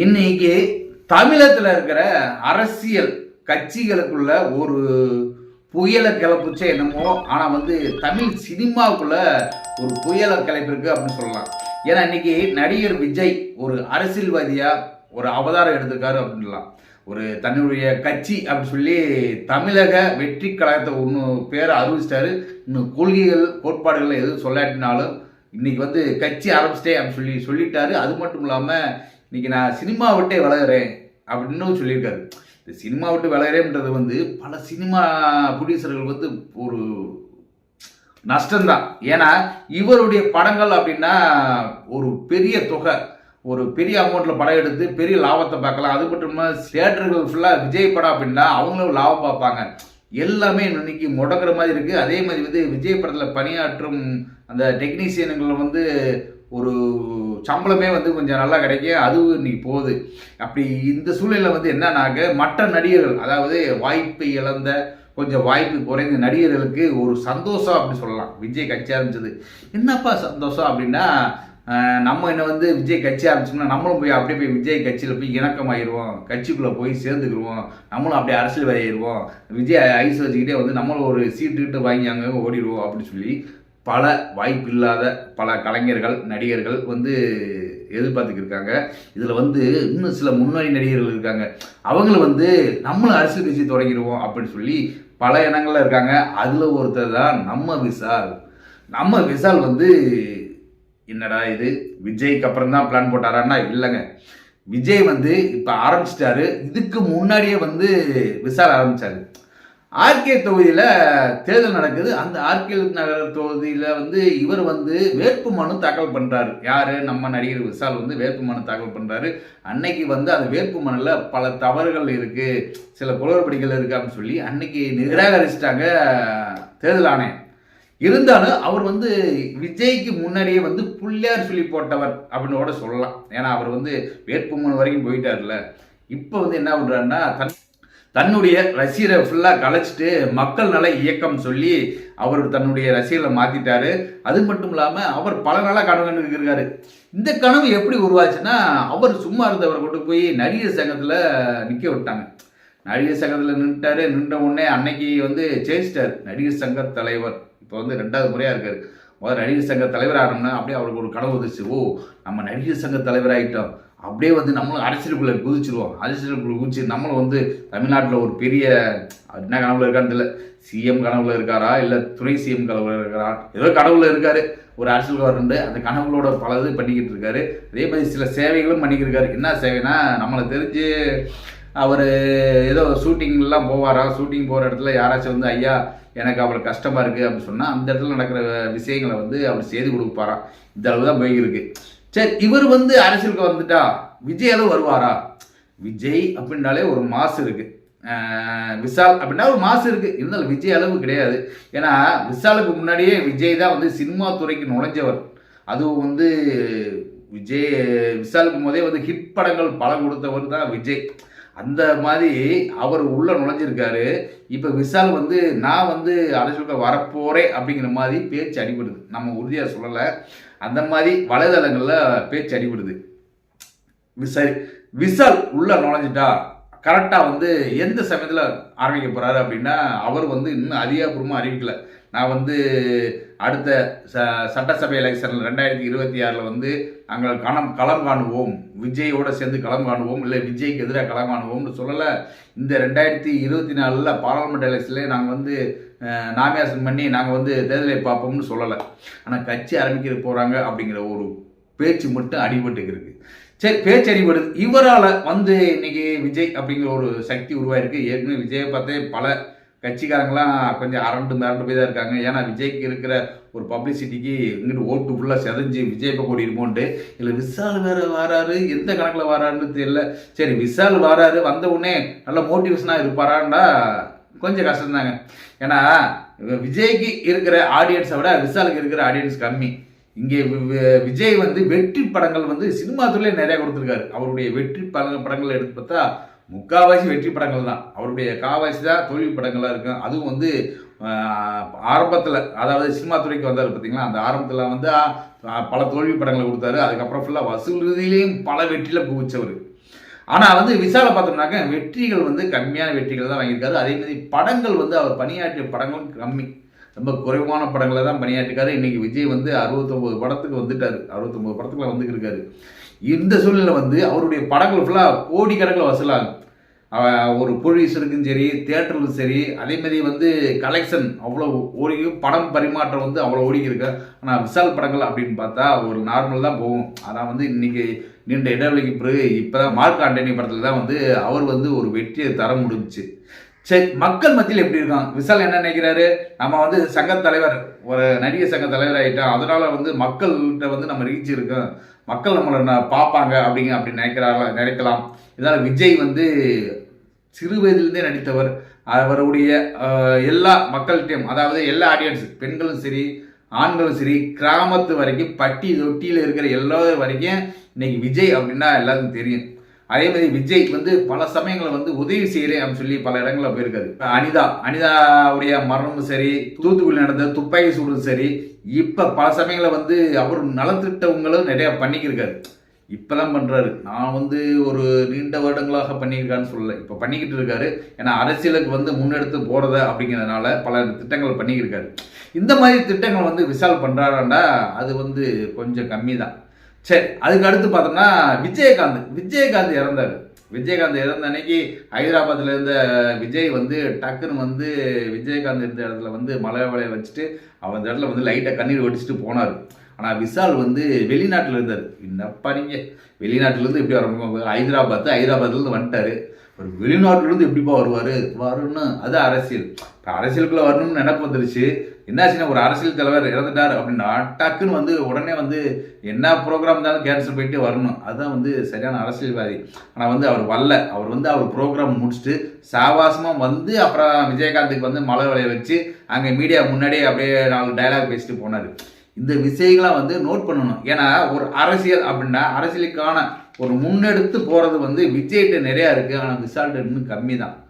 இன்னைக்கு தமிழகத்தில் இருக்கிற அரசியல் கட்சிகளுக்குள்ள ஒரு புயலை கிளப்புச்சே என்னமோ ஆனால் வந்து தமிழ் சினிமாவுக்குள்ள ஒரு புயலை கிளப்பிருக்கு அப்படின்னு சொல்லலாம். ஏன்னா இன்னைக்கு நடிகர் விஜய் ஒரு அரசியல்வாதியாக ஒரு அவதாரம் எடுத்திருக்காரு அப்படின்லாம். ஒரு தன்னுடைய கட்சி அப்படின்னு சொல்லி தமிழக வெற்றி கழகத்தை ஒன்று பேரை அறிவிச்சிட்டாரு. இன்னும் கொள்கைகள் கோட்பாடுகள் எதுவும் சொல்லாட்டினாலும் இன்னைக்கு வந்து கட்சி ஆரம்பிச்சிட்டே அப்படின்னு சொல்லி சொல்லிட்டாரு. அது மட்டும் இல்லாமல் இன்னைக்கு நான் சினிமா விட்டே வளர்கிறேன் அப்படின்னு சொல்லியிருக்காரு. இந்த சினிமா விட்டு விலகுறேன்றது வந்து பல சினிமா ப்ரொடியூசர்கள் வந்து ஒரு நஷ்டம்தான். ஏன்னா இவருடைய படங்கள் அப்படின்னா ஒரு பெரிய தொகை. ஒரு பெரிய அமௌண்ட்டில் படம் எடுத்து பெரிய லாபத்தை பார்க்கலாம். அது மட்டும் இல்லாமல் தியேட்டர்கள் ஃபுல்லாக விஜய் படம் அப்படின்னா அவங்களும் லாபம் பார்ப்பாங்க. எல்லாமே இன்னைக்கு முடங்குற மாதிரி இருக்குது அதே மாதிரி வந்து விஜய் படத்தில் பணியாற்றும் அந்த டெக்னீஷியனுங்களை வந்து ஒரு சம்பளமே வந்து கொஞ்சம் நல்லா கிடைக்கும் அதுவும் இன்னைக்கு போகுது. அப்படி இந்த சூழ்நிலை வந்து என்னன்னாக்க மற்ற நடிகர்கள் அதாவது வாய்ப்பை இழந்த கொஞ்சம் வாய்ப்பு குறைந்த நடிகர்களுக்கு ஒரு சந்தோஷம் அப்படி சொல்லலாம். விஜய் கட்சி ஆரம்பிச்சது என்னப்பா சந்தோஷம் அப்படின்னா நம்ம என்ன வந்து விஜய் கட்சி ஆரம்பிச்சோம்னா நம்மளும் போய் அப்படியே போய் விஜய் கட்சியில் போய் இணக்கமாயிருவோம். கட்சிக்குள்ளே போய் சேர்ந்துக்கிருவோம். நம்மளும் அப்படியே அரசியல் ஆயிடுவோம் விஜய் ஐஸ் வச்சுக்கிட்டே வந்து நம்மளும் ஒரு சீட்டு கிட்ட வாங்கி அங்கே ஓடிடுவோம் அப்படின்னு சொல்லி பல வாய்ப்பில்லாத பல கலைஞர்கள் நடிகர்கள் வந்து எதிர்பார்த்துக்கிட்டு இருக்காங்க இதில் வந்து இன்னும் சில முன்னணி நடிகர்கள் இருக்காங்க. அவங்கள வந்து நம்மளும் அரசியல் கட்சி தொடங்கிடுவோம் அப்படின்னு சொல்லி பல இனங்களில் இருக்காங்க. அதில் ஒருத்தர் தான் நம்ம விசால். நம்ம விசால் வந்து என்னடா இது? விஜய்க்கு அப்புறம் தான் பிளான் போட்டாரான்னா இல்லைங்க. விஜய் வந்து இப்போ ஆரம்பிச்சிட்டாரு. இதுக்கு முன்னாடியே வந்து விசால் ஆரம்பித்தாரு ஆர்கே தொகுதியில் தேர்தல் நடக்குது. அந்த ஆர்கே நகர் தொகுதியில் வந்து இவர் வந்து வேட்பு மனு தாக்கல் பண்ணுறாரு யார்? நம்ம நடிகர் விசால் வந்து வேட்பு மனு தாக்கல் பண்ணுறாரு அன்னைக்கு வந்து அந்த வேட்பு மனுவில் பல தவறுகள் இருக்குது சில குளறுபடிகள் இருக்குது அப்படின்னு சொல்லி அன்னைக்கு நிராகரிச்சிட்டாங்க தேர்தல் ஆணையம். இருந்தாலும் அவர் வந்து விஜய்க்கு முன்னாடியே வந்து புள்ளியார் சொல்லி போட்டவர் அப்படின்னு கூட சொல்லலாம். ஏன்னா அவர் வந்து வேட்புமனு வரைக்கும் போயிட்டார்ல இப்போ வந்து என்ன பண்ணுறாருன்னா தன் தன்னுடைய ரசிகரை ஃபுல்லாக கலைச்சிட்டு மக்கள் நல இயக்கம் சொல்லி அவர் தன்னுடைய ரசிகர்களை மாற்றிட்டாரு அது மட்டும் இல்லாமல் அவர் பல நாளாக கனவு கண்டுட்டு இருக்காரு. இந்த கனவு எப்படி உருவாச்சுன்னா அவர் சும்மா இருந்தவரை கொண்டு போய் நடிகர் சங்கத்தில் நிற்க விட்டாங்க. நடிகர் சங்கத்தில் நின்றுட்டாரு நின்ற உடனே அன்னைக்கு வந்து ஜெயிச்சிட்டார் நடிகர் சங்க தலைவர். இப்போ வந்து ரெண்டாவது முறையாக இருக்கார். முதல் நடிகர் சங்க தலைவர் ஆனோம்னா அப்படியே அவருக்கு ஒரு கனவு வந்துச்சு ஓ நம்ம நடிகர் சங்க தலைவர் ஆகிட்டோம் அப்படியே வந்து நம்மளும் அரசியலுக்குள்ளே குதிச்சிருவோம் அரசியலுக்குள்ளே குதிச்சு நம்மளும் வந்து தமிழ்நாட்டில் ஒரு பெரிய என்ன கனவுல இருக்கான்னு தெரியல. சிஎம் கனவுல இருக்காரா? இல்லை துணை சிஎம் கனவுல இருக்காரா? ஏதோ கனவுல இருக்காரு. ஒரு அரசியல் வரண்டு அந்த கனவுகளோட பல இது பண்ணிக்கிட்டு இருக்காரு. அதே மாதிரி சில சேவைகளும் பண்ணிக்கிட்டு என்ன சேவைனா நம்மளை தெரிஞ்சு அவர் ஏதோ ஷூட்டிங்லாம் போவாரா? ஷூட்டிங் போகிற இடத்துல யாராச்சும் வந்து ஐயா எனக்கு அவ்வளோ கஷ்டமாக இருக்குது அப்படின்னு சொன்னால் அந்த இடத்துல நடக்கிற விஷயங்களை வந்து அவர் செய்து கொடுப்பாராம் இந்த அளவு தான் போயிருக்கு. சரி இவர் வந்து அரசியலுக்கு வந்துட்டா? விஜய் அளவு வருவாரா? விஜய் அப்படின்னாலே ஒரு மாசு இருக்கு. விசால் விஷால் அப்படின்னா ஒரு மாசு இருக்கு. இருந்தாலும் விஜய் அளவு கிடையாது. ஏன்னா விஷாலுக்கு முன்னாடியே விஜய் தான் வந்து சினிமா துறைக்கு நுழைஞ்சவர். அதுவும் வந்து விஜய் விஷாலுக்கு போதே வந்து ஹிட் படங்கள் பல கொடுத்தவர் தான் விஜய். அந்த மாதிரி அவர் உள்ள நுழைஞ்சிருக்காரு. இப்போ விஷால் வந்து நான் வந்து அரசியலுக்கு வரப்போறேன் அப்படிங்கிற மாதிரி பேச்சு அடிபடுது. நம்ம உறுதியாக சொல்லலை. அந்த மாதிரி வலைதளங்களில் பேச்சு அடிபடுது. விசாரி விசால் உள்ள நுழைஞ்சிட்டா கரெக்டாக வந்து எந்த சமயத்தில் ஆரம்பிக்க போகிறாரு அப்படின்னா அவர் வந்து இன்னும் அதிகாரப்பூர்வமாக அறிவிக்கல. நான் வந்து அடுத்த ச சட்டசபை எலெக்ஷன் ரெண்டாயிரத்தி இருபத்தி ஆறில் வந்து நாங்கள் களம் களம் காணுவோம். விஜயோடு சேர்ந்து களம் காணுவோம். இல்லை விஜய்க்கு எதிராக களம் காணுவோம்னு சொல்லலை. இந்த ரெண்டாயிரத்தி இருபத்தி நாலில் பாராளுமன்ற எலெக்ஷன்லேயே நாங்கள் வந்து நாமினேஷன் பண்ணி நாங்கள் வந்து தேர்தலை பார்ப்போம்னு சொல்லலை. ஆனால் கட்சி ஆரம்பிக்கிற போகிறாங்க அப்படிங்கிற ஒரு பேச்சு மட்டும் அடிபட்டுக்கு இருக்குது சரி பேச்சு அடிபடுது. இவரால் வந்து இன்னைக்கு விஜய் அப்படிங்கிற ஒரு சக்தி உருவாயிருக்கு. ஏற்கனவே விஜயை பார்த்தே பல கட்சிக்காரங்களாம் கொஞ்சம் அரண்டு மிரண்டு போய் தான் இருக்காங்க. ஏன்னா விஜய்க்கு இருக்கிற ஒரு பப்ளிசிட்டிக்கு இங்கிட்டு ஓட்டு ஃபுல்லாக செதஞ்சு விஜய் இப்போ கூடி இல்லை விஷால் வேறு வராரு. எந்த கணக்கில் வராருன்னு தெரியல. சரி விஷால் வராரு வந்த உடனே நல்ல மோட்டிவேஷனாக இருப்பாரான்டா கொஞ்சம் கஷ்டம்தாங்க. ஏன்னா விஜய்க்கு இருக்கிற ஆடியன்ஸை விட விஷாலுக்கு இருக்கிற ஆடியன்ஸ் கம்மி. இங்கே வி- விஜய் வந்து வெற்றி படங்கள் வந்து சினிமா துறையில நிறைய கொடுத்துருக்காரு. அவருடைய வெற்றி படங்கள் படங்கள் எடுத்து பார்த்தா முக்காவாசி வெற்றி படங்கள் தான். அவருடைய காவாசி தான் தோல்வி படங்களாக இருக்கும். அதுவும் வந்து ஆரம்பத்தில் அதாவது சினிமா துறைக்கு வந்தார் பார்த்தீங்களா? அந்த ஆரம்பத்தில் வந்து பல தோல்வி படங்களை கொடுத்தாரு. அதுக்கப்புறம் ஃபுல்லாக வசூல் ரீதியிலையும் பல வெற்றியில் குவிச்சவர் ஆனால் வந்து விசால பார்த்தோம்னாக்க வெற்றிகள் வந்து கம்மியான வெற்றிகள் தான் வாங்கியிருக்காரு. அதே மாதிரி படங்கள் வந்து அவர் பணியாற்றிய படங்களும் கம்மி. ரொம்ப குறைவான படங்களை தான் பணியாற்றிருக்காரு. இன்னைக்கு விஜய் வந்து அறுபத்தொம்போது படத்துக்கு வந்துட்டார். அறுபத்தொம்போது படத்துக்குள்ள வந்துருக்காரு இந்த சூழ்நிலை வந்து அவருடைய படங்கள் ஃபுல்லாக கோடிக்கணக்கில் வசூலாகும் ஒரு போலீஸருக்கும் சரி தேட்டருக்கும் சரி அதேமாதிரி வந்து கலெக்ஷன் அவ்வளோ ஓடி படம் பரிமாற்றம் வந்து அவ்வளோ ஓடிக்கிருக்கு ஆனால் விசால் படங்கள் அப்படின்னு பார்த்தா ஒரு நார்மல் தான் போகும். ஆனால் வந்து இன்றைக்கி நீண்ட இடைவெளிக்கு பிறகு இப்போ தான் மார்க் ஆண்டனி படத்தில் தான் வந்து அவர் வந்து ஒரு வெற்றியை தர முடிஞ்சுச்சு. சரி மக்கள் மத்தியில் எப்படி இருக்கான்? விசால் என்ன நினைக்கிறாரு? நம்ம வந்து சங்க தலைவர் ஒரு நடிகை சங்க தலைவர் ஆகிட்டோம் அதனால வந்து மக்கள்கிட்ட வந்து நம்ம ரீச் இருக்கோம். மக்கள் நம்மளை பார்ப்பாங்க அப்படிங்க அப்படி நினைக்கிறாங்க நினைக்கலாம். இதனால் விஜய் வந்து சிறு வயதிலிருந்தே நடித்தவர். அவருடைய எல்லா மக்கள்கிட்டையும் அதாவது எல்லா ஆடியன்ஸ் பெண்களும் சரி ஆண்களும் சரி கிராமத்து வரைக்கும் பட்டி தொட்டியில் இருக்கிற எல்லா வரைக்கும் இன்னைக்கு விஜய் அப்படின்னா எல்லாருக்கும் தெரியும். அதே மாதிரி விஜய் வந்து பல சமயங்களில் வந்து உதவி செய்கிறேன் அப்படின்னு சொல்லி பல இடங்களில் போயிருக்காரு. அனிதா அனிதாவுடைய மரணமும் சரி தூத்துக்குடி நடந்த துப்பாக்கி சூடும் சரி இப்போ பல சமயங்களில் வந்து அவர் நலத்திட்டவங்களும் நிறையா பண்ணிக்கிருக்காரு. இப்பதான் பண்ணுறாரு நான் வந்து ஒரு நீண்ட வருடங்களாக பண்ணியிருக்கான்னு சொல்லலை. இப்போ பண்ணிக்கிட்டு இருக்காரு. ஏன்னா அரசியலுக்கு வந்து முன்னெடுத்து போகிறத அப்படிங்கிறதுனால பல திட்டங்கள் பண்ணிக்கிருக்காரு இந்த மாதிரி திட்டங்கள் வந்து விசால் பண்றாருன்னா அது வந்து கொஞ்சம் கம்மி தான் சரி அதுக்கு அடுத்து பார்த்தோம்னா விஜயகாந்த். விஜயகாந்த் இறந்தாரு. விஜயகாந்த் இறந்த அன்னைக்கு ஹைதராபாத்தில் இருந்த விஜய் வந்து டக்குன்னு வந்து விஜயகாந்த் இருந்த இடத்துல வந்து மலை வலைய வச்சுட்டு அவன் அந்த இடத்துல வந்து லைட்டாக கண்ணீர் வடிச்சுட்டு போனார். ஆனால் விசால் வந்து வெளிநாட்டில் இருந்தார். என்னப்பா நீங்கள் வெளிநாட்டிலேருந்து எப்படி வர ஹைதராபாத் ஹைதராபாத்லேருந்து வந்துட்டார். ஒரு வெளிநாட்டிலேருந்து எப்படிப்பா வருவார்? வரும்னு. அது அரசியல். இப்போ அரசியலுக்குள்ளே வரணும்னு நினப்பு வந்துருச்சு. என்னாச்சுன்னா ஒரு அரசியல் தலைவர் இறந்துட்டார் அப்படின்னா டக்குன்னு வந்து உடனே வந்து என்ன ப்ரோக்ராம் இருந்தாலும் கேன்சல் போயிட்டு வரணும். அதுதான் வந்து சரியான அரசியல்வாதி. ஆனால் வந்து அவர் வரல. அவர் வந்து அவர் ப்ரோக்ராம் முடிச்சுட்டு சாவாசமாக வந்து அப்புறம் விஜயகாந்துக்கு வந்து மலை விளைய வச்சு அங்கே மீடியா முன்னாடியே அப்படியே நாலு டயலாக் பேசிட்டு போனார். இந்த விஷயங்களாம் வந்து நோட் பண்ணணும். ஏன்னா ஒரு அரசியல் அப்படின்னா அரசியலுக்கான ஒரு முன்னெடுத்து போகிறது வந்து விஜய்கிட்ட நிறையா இருக்குது ஆனால் விசால்ட்ட இன்னும் கம்மி தான்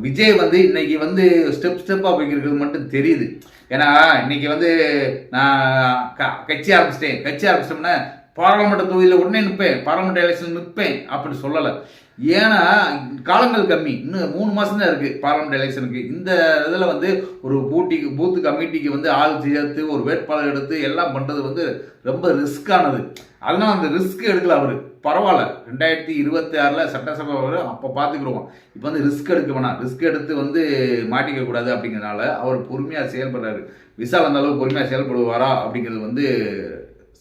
விஜய் வந்து இன்னைக்கு வந்து ஸ்டெப் ஸ்டெப்பாக போய்க்கிறது மட்டும் தெரியுது. ஏன்னா இன்னைக்கு வந்து நான் க- கட்சி ஆரம்பிச்சிட்டேன். கட்சி ஆரம்பிச்சிட்டோம்னா பாராளுமன்ற தொகுதியில் உடனே நிற்பேன் பாராளுமன்ற எலெக்ஷன் நிற்பேன் அப்படின்னு சொல்லலை. ஏன்னா காலங்கள் கம்மி. இன்னும் மூணு மாதம் தான் இருக்குது பார்லமெண்ட் எலெக்ஷனுக்கு இந்த இதில் வந்து ஒரு பூட்டிக்கு பூத்து கமிட்டிக்கு வந்து ஆள் சேர்த்து ஒரு வேட்பாளர் எடுத்து எல்லாம் பண்ணுறது வந்து ரொம்ப ரிஸ்க்கானது அதனால் அந்த ரிஸ்க் எடுக்கல அவர். பரவாயில்ல. ரெண்டாயிரத்தி இருபத்தி ஆறில் சட்டசபை வரும் அப்போ பார்த்துக்குருவோம் இப்போ வந்து ரிஸ்க் எடுக்க வேணாம். ரிஸ்க் எடுத்து வந்து மாட்டிக்க கூடாது அப்படிங்கிறனால அவர் பொறுமையாக செயல்படுறாரு. விசால் அந்த அளவுக்கு பொறுமையாக செயல்படுவாரா அப்படிங்கிறது வந்து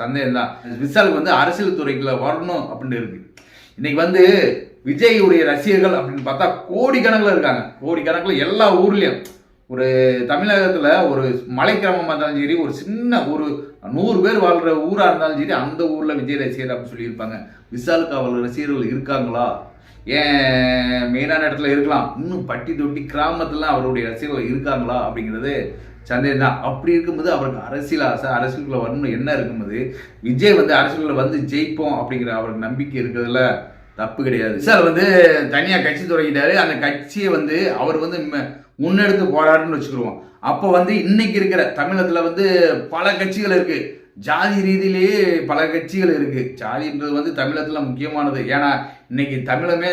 சந்தேகம் தான் விசாலுக்கு வந்து அரசியல் துறைக்குள்ள வரணும் அப்படின்னு இருக்கு. இன்னைக்கு வந்து விஜயுடைய ரசிகர்கள் அப்படின்னு பார்த்தா கோடிக்கணக்கில் இருக்காங்க. கோடிக்கணக்கில் எல்லா ஊர்லேயும். ஒரு தமிழகத்தில் ஒரு மலை கிராமமாக இருந்தாலும் சரி ஒரு சின்ன ஒரு நூறு பேர் வாழ்கிற ஊராக இருந்தாலும் சரி அந்த ஊரில் விஜய் ரசிகர் அப்படின்னு சொல்லியிருப்பாங்க. விசாலுக்கு அவர்கள் ரசிகர்கள் இருக்காங்களா? ஏன் மெயினான இடத்துல இருக்கலாம். இன்னும் பட்டி தொட்டி கிராமத்துலாம் அவருடைய ரசிகர்கள் இருக்காங்களா அப்படிங்கிறது சந்தேகம் தான் அப்படி இருக்கும்போது அவருக்கு அரசியல் ஆசை அரசியலுக்குள்ளே வரணும் என்ன இருக்கும்போது விஜய் வந்து அரசியலில் வந்து ஜெயிப்போம் அப்படிங்கிற அவருக்கு நம்பிக்கை இருக்கிறதுல தப்பு கிடையாது. சார் வந்து தனியாக கட்சி தொடங்கிட்டாரு. அந்த கட்சியை வந்து அவர் வந்து முன்னெடுத்து போராடுன்னு வச்சுக்கிடுவோம் அப்போ வந்து இன்னைக்கு இருக்கிற தமிழகத்தில் வந்து பல கட்சிகள் இருக்கு. ஜாதி ரீதியிலேயே பல கட்சிகள் இருக்கு. ஜாதின்றது வந்து தமிழகத்தில் முக்கியமானது. ஏன்னா இன்னைக்கு தமிழமே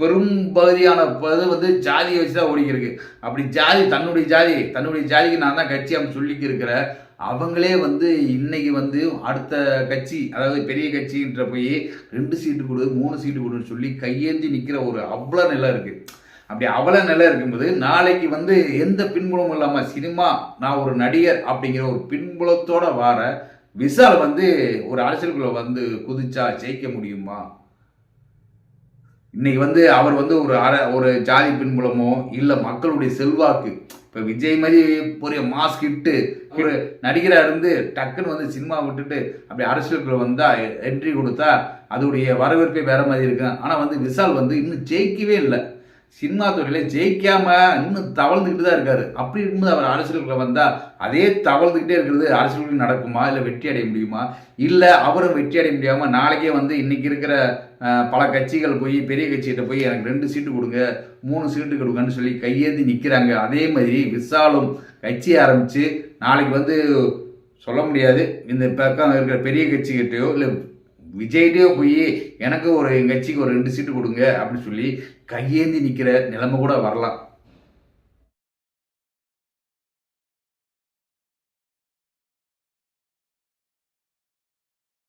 பெரும் பகுதியான இது வந்து ஜாதியை வச்சு தான் ஓடிக்கிருக்கு. அப்படி ஜாதி தன்னுடைய ஜாதி தன்னுடைய ஜாதிக்கு நான் தான் கட்சி அப்படின்னு சொல்லிக்கிருக்கிறேன் இருக்கிற அவங்களே வந்து இன்னைக்கு வந்து அடுத்த கட்சி அதாவது பெரிய கட்சின்ற போய் ரெண்டு சீட்டு கொடு மூணு சீட்டு கொடுன்னு சொல்லி கையேந்தி நிற்கிற ஒரு அவ்வளோ நிலை இருக்கு. அப்படி அவ்வளோ நிலை இருக்கும்போது நாளைக்கு வந்து எந்த பின்புலமும் இல்லாமல் சினிமா நான் ஒரு நடிகர் அப்படிங்கிற ஒரு பின்புலத்தோட வார விசால் வந்து ஒரு அரசியலுக்குள்ள வந்து குதிச்சா ஜெயிக்க முடியுமா? இன்னைக்கு வந்து அவர் வந்து ஒரு அர ஒரு ஜாதி பின்புலமோ இல்லை மக்களுடைய செல்வாக்கு இப்போ விஜய் மாதிரி பெரிய மாஸ்க் இட்டு ஒரு நடிகராக இருந்து டக்குன்னு வந்து சினிமா விட்டுட்டு அப்படி அரசியலுக்குள்ள வந்தால் என்ட்ரி கொடுத்தா அதோடைய வரவேற்பே வேற மாதிரி இருக்கும் ஆனால் வந்து விசால் வந்து இன்னும் ஜெயிக்கவே இல்லை. சினிமா துறையில் ஜெயிக்காம இன்னும் தவழ்ந்துக்கிட்டு தான் இருக்காரு. அப்படி இருக்கும்போது அவர் அரசியலுக்குள்ள வந்தால் அதே தவழ்ந்துக்கிட்டே இருக்கிறது அரசியலுக்கு நடக்குமா? இல்லை வெற்றி அடைய முடியுமா? இல்லை அவரும் வெற்றி அடைய முடியாமல் நாளைக்கே வந்து இன்னைக்கு இருக்கிற பல கட்சிகள் போய் பெரிய கட்சிகிட்ட போய் எனக்கு ரெண்டு சீட்டு கொடுங்க மூணு சீட்டு கொடுங்கன்னு சொல்லி கையேந்தி நிற்கிறாங்க அதே மாதிரி விசாலும் கட்சி ஆரம்பித்து நாளைக்கு வந்து சொல்ல முடியாது. இந்த பக்கம் இருக்கிற பெரிய கட்சிகிட்டயோ இல்லை விஜய்கிட்டயோ போய் எனக்கு ஒரு என் கட்சிக்கு ஒரு ரெண்டு சீட்டு கொடுங்க அப்படின்னு சொல்லி கையேந்தி நிற்கிற நிலைமை கூட வரலாம்.